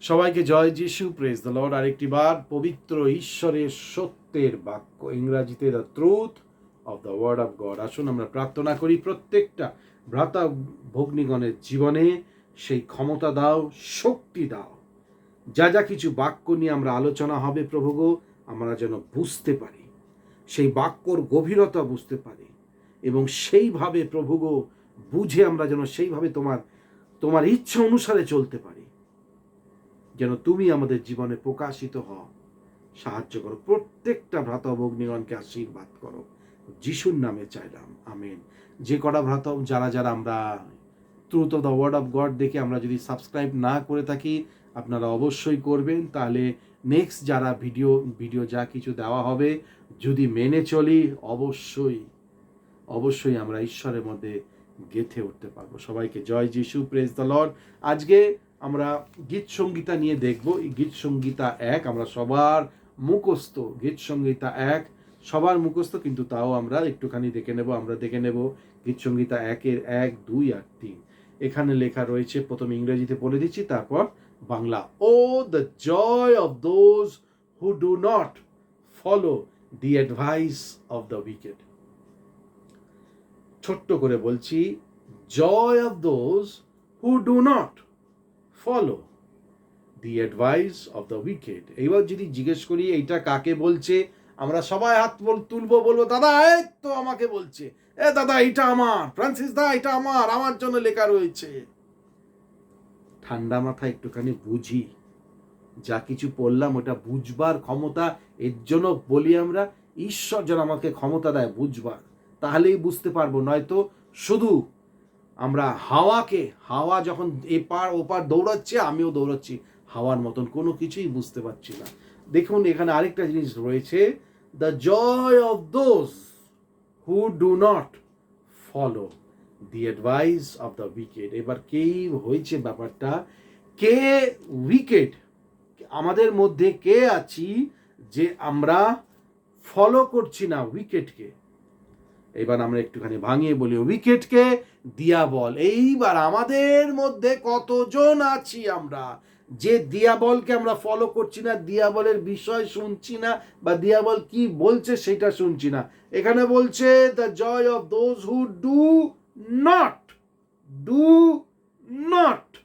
সবাইকে জয় যিশু press the Lord আরেকটি বার, পবিত্র ঈশ্বরের সত্যের বাক্য। ইংরাজিতে the truth of the word of God আসুন আমরা প্রার্থনা করি প্রত্যেকটা ভ্রাতা ভগ্নিগণের জীবনে সেই ক্ষমতা দাও, শক্তি দাও। যা যা কিছু বাক্য নিয়ে আমরা আলোচনা হবে প্রভুগো আমরা যেন বুঝতে পারি। সেই বাক্যর গভীরতা বুঝতে পারি। এবং সেইভাবে প্রভুগো বুঝে আমরা যেন সেইভাবে তোমার তোমার ইচ্ছা অনুসারে চলতে পারি। যেন তুমি আমাদের জীবনে প্রকাশিত হও। সাহায্য করো। প্রত্যেকটা ভ্রাতা ভগ্নিগণকে আশীর্বাদ করো। যিশুর নামে চাইলাম। আমেন। যে কটা ভ্রাত যারা যারা আমরা truth of the word of God দেখে আমরা যদি সাবস্ক্রাইব না করে থাকি, আপনারা অবশ্যই করবেন। তাহলে নেক্সট যারা ভিডিও ভিডিও যা কিছু দেওয়া হবে, যদি মেনে চলি, অবশ্যই অবশ্যই আমরা ঈশ্বরের মধ্যে গেথে উঠতে পারব। সবাইকে জয় যিশু প্রেজ দ্য লর্ড আজকে আমরা গীত সঙ্গীতা নিয়ে দেখব। এই গীত সঙ্গীতা এক, আমরা সবার মুখস্থ। গীত সঙ্গীতা এক, সবার মুখস্থ, কিন্তু তাও আমরা একটুখানি দেখে নেব, আমরা দেখে নেব। গীত সঙ্গীতা একের এক, দুই আর তিন। এখানে লেখা রয়েছে, প্রথম ইংরেজিতে বলে দিচ্ছি, তারপর বাংলা। ও the joy of those who do not follow the advice of the wicked. ছোট্ট করে বলছি, joy of those who do not follow the advice of the wicked এইবার যদি জিজ্ঞেস করি, এইটা কাকে বলছে? আমরা সবাই হাত তুলবো, বলব, দাদা তো আমাকে বলছে। এ দাদা এটা আমার। ফ্রান্সিস দা এটা আমার। আমার জন্য লেখা রয়েছে। ঠান্ডা মাথা একটুখানি বুঝি। যা কিছু পড়লাম, ওটা বুঝবার ক্ষমতা, এর জন্য বলি আমরা, ঈশ্বর যেন আমাকে ক্ষমতা দেয় বুঝবার। তাহলেই বুঝতে পারব, নয়তো শুধু আমরা হাওয়াকে, হাওয়া যখন এপার ওপার দৌড়াচ্ছে, আমিও দৌড়াচ্ছি। হাওয়ার মতন কোনো কিছুই বুঝতে পারছি না। দেখুন, এখানে আরেকটা জিনিস রয়েছে। The joy of those who do not follow the advice of the wicked এবার কেই হয়েছে ব্যাপারটা? কে উইকেট আমাদের মধ্যে কে আছি যে আমরা ফলো করছি না উইকেটকে এবার আমরা একটুখানি ভাঙিয়ে বলি উইকেটকে। দিয়া বল। এইবার আমাদের মধ্যে কতজন আছি আমরা? যে দিয়াবলকে আমরা ফলো করছি না দিয়াবলের বিষয় শুনছি না, বা দিয়াবল কি বলছে সেটা শুনছি না। এখানে বলছে the joy of those who do not do not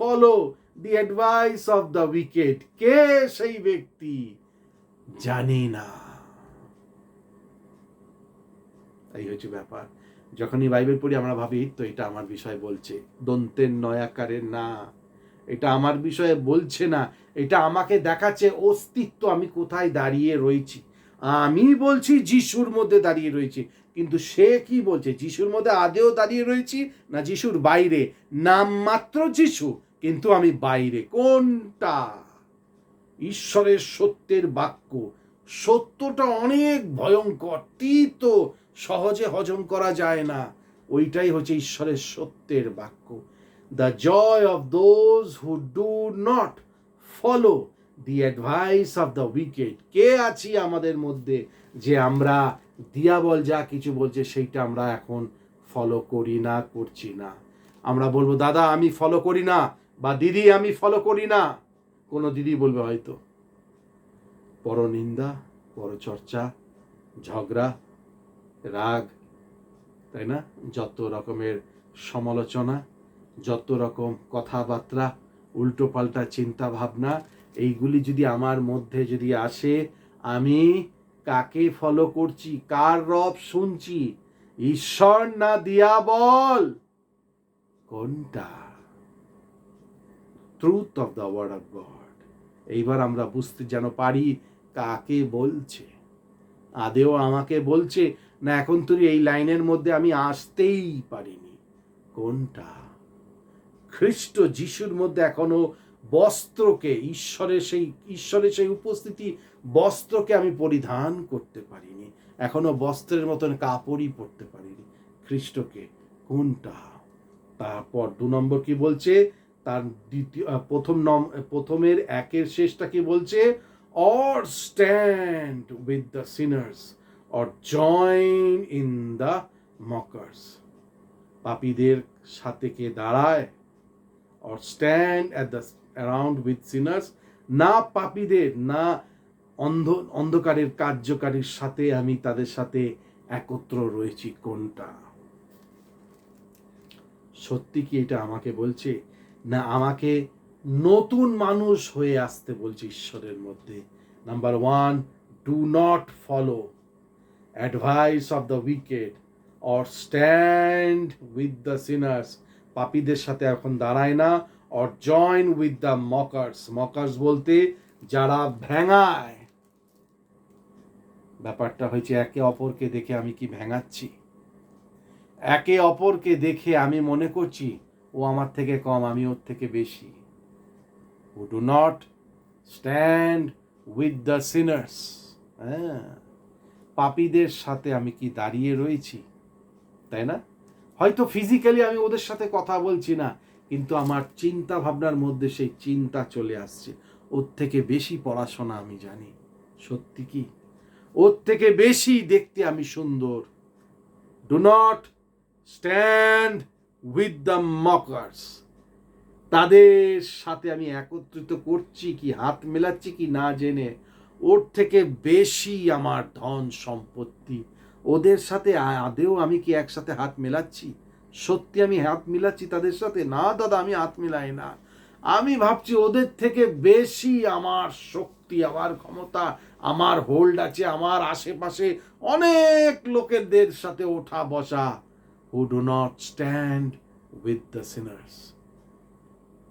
follow the advice of the wicked কে সেই ব্যক্তি? জানি না। এই হচ্ছে ব্যাপার। যখনই বাইবেল পড়ি, আমরা ভাবি তো এটা আমার বিষয় বলছে। দন্তের নয়াকারের না। এটা আমার বিষয়ে বলছে না। এটা আমাকে দেখাচ্ছে অস্তিত্ব। আমি কোথায় দাঁড়িয়ে রয়েছি? আমি বলছি যিশুর মধ্যে দাঁড়িয়ে রয়েছি। কিন্তু সে কি বলছে? যিশুর মধ্যে আদেও দাঁড়িয়ে রয়েছি না যিশুর বাইরে? নাম মাত্র যিশু, কিন্তু আমি বাইরে। কোনটা? ঈশ্বরের সত্যের বাক্য। সত্যটা অনেক ভয়ঙ্কর। তীত সহজে হজম করা যায় না। ওইটাই হচ্ছে ঈশ্বরের সত্যের বাক্য। The joy of those who do not follow the advice of the wicked কে আছি আমাদের মধ্যে যে আমরা দিয়াবল যা কিছু বলছে সেইটা আমরা এখন ফলো করি না, করছি না। আমরা বলব, দাদা, আমি ফলো করি না বা দিদি, আমি ফলো করি না। কোনো দিদি বলবে হয়তো। পরনিন্দা পরচর্চা ঝগড়া, রাগ, তাই না? যত রকমের সমালোচনা, যত রকম কথাবার্তা, উল্টোপাল্টা চিন্তা ভাবনা এইগুলি যদি আমার মধ্যে যদি আসে, আমি কাকে ফলো করছি, কার রব শুনছি? ঈশ্বর না দিয়া বল? কোনটা? Truth of the word of God এইবার আমরা বুঝতে যেন পারি কাকে বলছে? আদেও আমাকে বলছে, না, এখন তুই এই লাইনের মধ্যে আমি আসতেই পারিনি। কোনটা? খ্রিস্ট যিশুর মধ্যে এখনও বস্ত্রকে, ঈশ্বরের সেই ঈশ্বরের সেই উপস্থিতি বস্ত্রকে আমি পরিধান করতে পারিনি। এখনও বস্ত্রের মতন কাপড়ই পরতে পারিনি। খ্রিস্টকে কোনটা? তারপর দু নম্বর কি বলছে? তার দ্বিতীয়, প্রথম নম, প্রথমের একের শেষটা কি বলছে? Or stand with the sinners or join in the mockers পাপীদের সাথে কে দাঁড়ায় or stand at the around with sinners না পাপীদের, না অন্ধ, অন্ধকারের কার্যকারীর সাথে আমি তাদের সাথে একত্র রয়েছি। কোনটা? সত্যি কি এটা আমাকে বলছে? না আমাকে নতুন মানুষ হয়ে আসতে বলছে ঈশ্বরের মধ্যে। Number one do not follow advice of the wicked or stand with the sinners পাপীদের সাথে এখন দাঁড়ায় না or join with the mockers mockers বলতে যারা ভেঙায়। ব্যাপারটা হয়েছে একে অপরকে দেখে আমি কি ভেঙাচ্ছি? একে অপরকে দেখে আমি মনে করছি, ও আমার থেকে কম আমি ওর থেকে বেশি। Who do not stand with the sinners হ্যাঁ পাপীদের সাথে আমি কি দাঁড়িয়ে রয়েছি? তাই না? হয়তো ফিজিক্যালি আমি ওদের সাথে কথা বলছি না, কিন্তু আমার চিন্তা ভাবনার মধ্যে সেই চিন্তা চলে আসছে। ওর থেকে বেশি পড়াশোনা আমি জানি। সত্যি কি? ওর থেকে বেশি দেখতে আমি সুন্দর। Do not stand with the mockers তাদের সাথে আমি একত্রিত করছি কি, হাত মেলাচ্ছি কি না জেনে ওর থেকে বেশি আমার ধন সম্পত্তি। ওদের সাথে আদেও আমি কি একসাথে হাত মেলাচ্ছি? সত্যি আমি হাত মিলাচ্ছি তাদের সাথে? না দাদা, আমি হাত মিলাই না। আমি ভাবছি ওদের থেকে বেশি আমার শক্তি, আমার ক্ষমতা, আমার হোল্ড আছে, আমার আশেপাশে অনেক লোকেদের সাথে ওঠা বসা who do not stand with the sinners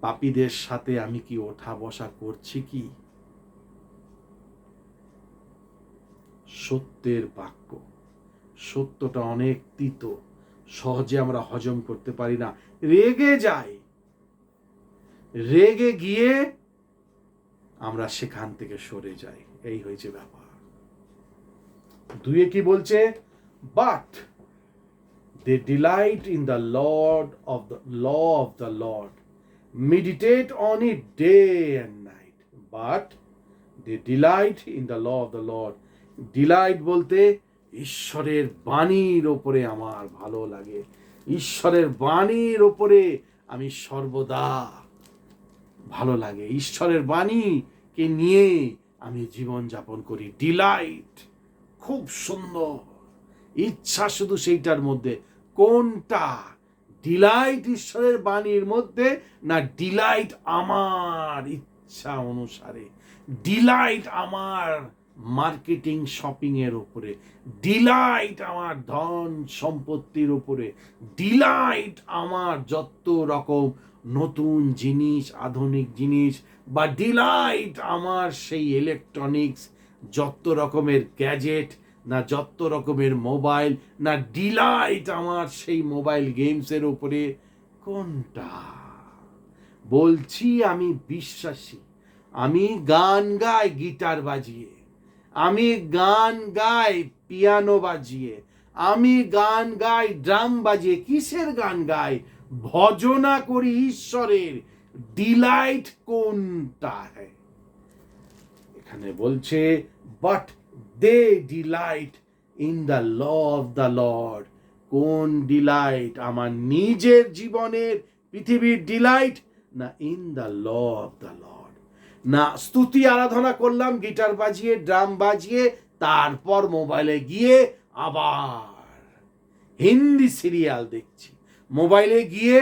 পাপীদের সাথে আমি কি ওঠা বসা করছি কি? সত্যের বাক্য। সত্যটা অনেক তিত। সহজে আমরা হজম করতে পারি না। রেগে যাই। রেগে গিয়ে আমরা সেখান থেকে সরে যাই। এই হয়েছে ব্যাপার। দুয়ে কি বলছে? But they delight in the lord of the law of the lord meditate on it day and night. But they delight in the law of the lord. Delight বলতে ঈশ্বরের বাণীর ওপরে আমার ভালো লাগে। ঈশ্বরের বাণীর ওপরে আমি সর্বদা ভালো লাগে। ঈশ্বরের বাণীকে নিয়ে আমি জীবন যাপন করি। ডিলাইট খুব সুন্দর। ইচ্ছা শুধু সেইটার মধ্যে। কোনটা ডিলাইট ঈশ্বরের বাণীর মধ্যে না ডিলাইট আমার ইচ্ছা অনুসারে? ডিলাইট আমার মার্কেটিং শপিং এর উপরে। ডিলাইট আমার ধন সম্পত্তির উপরে। ডিলাইট আমার যত রকম নতুন জিনিস, আধুনিক জিনিস বা ডিলাইট আমার সেই ইলেকট্রনিক্স যত রকমের গ্যাজেট না যত রকমের মোবাইল, না ডিলাইট আমার সেই মোবাইল গেমসের উপরে। কোনটা? বলছি আমি বিশ্বাসী। আমি গান গাই গিটার বাজিয়ে। আমি গান গাই পিয়ানো বাজিয়ে। আমি গান গাই ড্রাম বাজিয়ে। কিসের গান গাই? ভজনা করি ঈশ্বরের। ডিলাইট কোনটা হ্যাঁ এখানে বলছে, but they delight in the law of the lord কোন ডিলাইট আমার নিজের জীবনের পৃথিবীর ডিলাইট না in the law of the lord না স্তুতি আরাধনা করলাম, গিটার বাজিয়ে, ড্রাম বাজিয়ে, তারপর মোবাইলে গিয়ে আবার হিন্দি সিরিয়াল দেখছি। মোবাইলে গিয়ে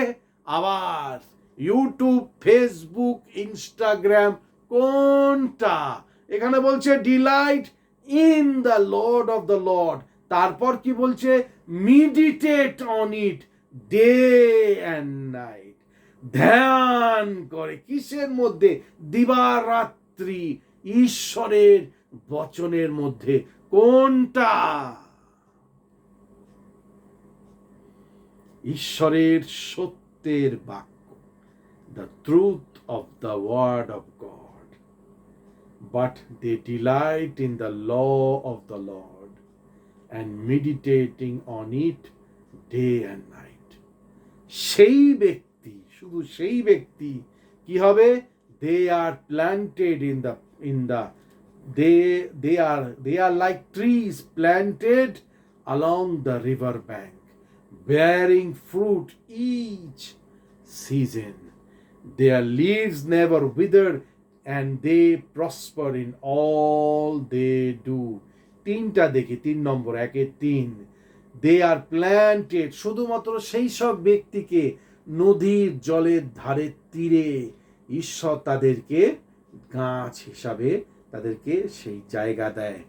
আবার ইউটিউব, ফেসবুক, ইনস্টাগ্রাম, কোনটা? এখানে বলছে delight in the lord of the lord তারপর কি বলছে? Meditate on it day and night ধ্যান করে কিসের মধ্যে? দিবারাত্রি, ঈশ্বরের বচনের মধ্যে। কোনটা? ঈশ্বরের সত্যের বাক্য। The truth of the word of God but they delight in the law of the Lord and meditating on it day and night. সেই ব্যক্তি শুধু সেই ব্যক্তি কি হবে they are planted in the in the they they are they are like trees planted along the river bank bearing fruit each season their leaves never wither And they prosper in all they do তিনটা দেখি, তিন নম্বর, একে তিন। দে আর planted শুধুমাত্র সেই সব ব্যক্তিকে নদীর জলের ধারে তীরে ঈশ্বর তাদেরকে গাছ হিসাবে তাদেরকে সেই জায়গা দেয়।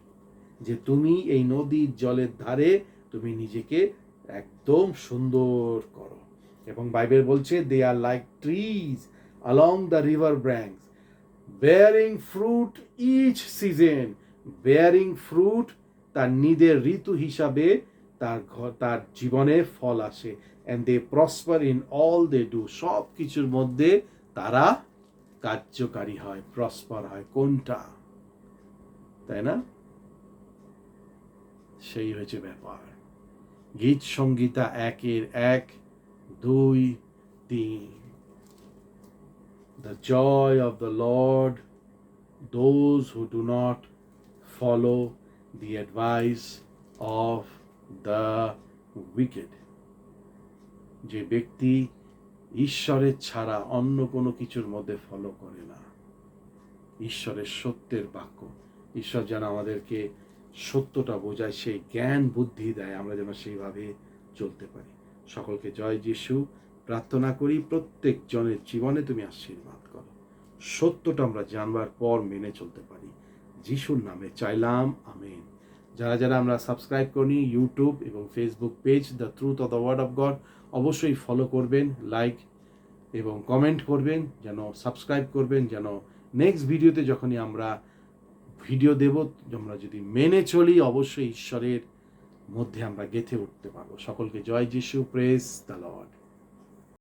যে তুমি এই নদীর জলের ধারে তুমি নিজেকে একদম সুন্দর করো। এবং বাইবেল বলছে they are like trees along the river banks bearing fruit each season bearing fruit তার নিজের ঋতু হিসাবে তার তার জীবনে ফল আসে। And they prosper in all they do সব কিছুর মধ্যে তারা কার্যকারী হয় প্রসপার হয়। কোনটা? তাই না? সেই হয়েছে ব্যাপার। গীত সঙ্গীতা একের এক, দুই, তিন। The joy of the Lord, those who do not follow the advice of the wicked. যে ব্যক্তি ঈশ্বরের ছাড়া অন্য কোনো কিছুর মধ্যে ফলো করে না। ঈশ্বরের সত্যের বাক্য। ঈশ্বর যেন আমাদেরকে সত্যটা বোঝায় সেই জ্ঞান বুদ্ধি দেয় আমরা যেন সেইভাবে চলতে পারি। সকলকে জয় যিশু। প্রার্থনা করি প্রত্যেক জনের জীবনে তুমি আশীর্বাদ করো। সত্যটা আমরা জানবার পর মেনে চলতে পারি। যিশুর নামে চাইলাম, আমেন। যারা যারা আমরা সাবস্ক্রাইব করি ইউটিউব এবং Facebook page the truth of the word of God, অবশ্যই ফলো করবেন, লাইক এবং কমেন্ট করবেন, যেন সাবস্ক্রাইব করবেন, যেন নেক্সট ভিডিওতে যখনই আমরা ভিডিও দেব, আমরা যদি মেনে চলি, অবশ্যই ঈশ্বরের মধ্যে আমরা গেঁথে উঠতে পারব। সকলকে জয় যিশু, প্রেস দ্য লর্ড।